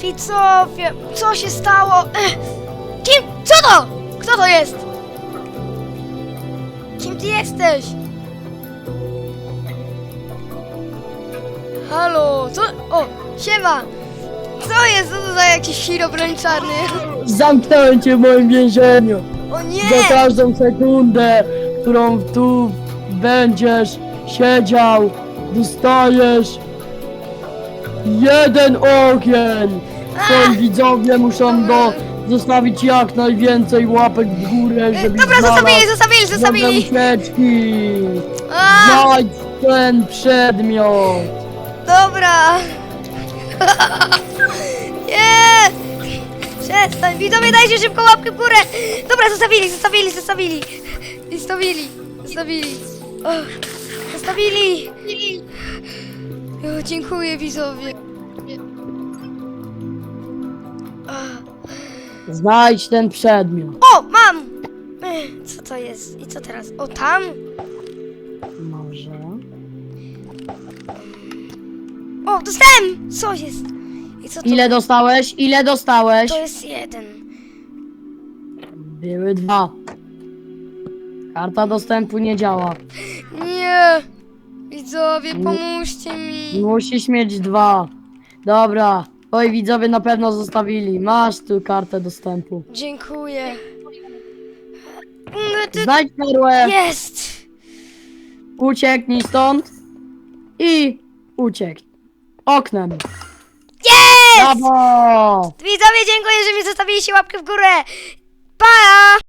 widzowie, co się stało? Ech, Kim? Co to? Kto to jest? Kim ty jesteś? Halo, co? O, siema! Co jest? Co to za jakiś czarny? Zamknąłem cię w moim więzieniu. O nie! Za każdą sekundę, którą tu będziesz siedział, dostajesz jeden ogień. Twoi widzowie muszą do, zostawić jak najwięcej łapek w górę, żeby Dobra, zostawili, zostawili, zostawili! ucieczki. A, Znajdź ten przedmiot. dobra! Nie! Przestań, widzowie, dajcie szybko łapkę w górę! Dobra, zostawili, zostawili, zostawili! Zostawili, zostawili. O, zostawili! O, dziękuję, widzowie. Znajdź ten przedmiot. O, mam! Ech, Co to jest? I co teraz? O, tam? Może. O, dostałem! Co jest? I co to? Ile dostałeś? Ile dostałeś? To jest jeden. Były dwa. Karta dostępu nie działa. Nie! Widzowie, pomóżcie mi! Musisz mieć dwa. Dobra. Twoi widzowie na pewno zostawili. Masz tu kartę dostępu. Dziękuję. No. Znajdź perłę, Jest! ucieknij stąd i ucieknij. Oknem. Jest! Brawo! Widzowie, dziękuję, że mi zostawiliście łapkę w górę. Pa!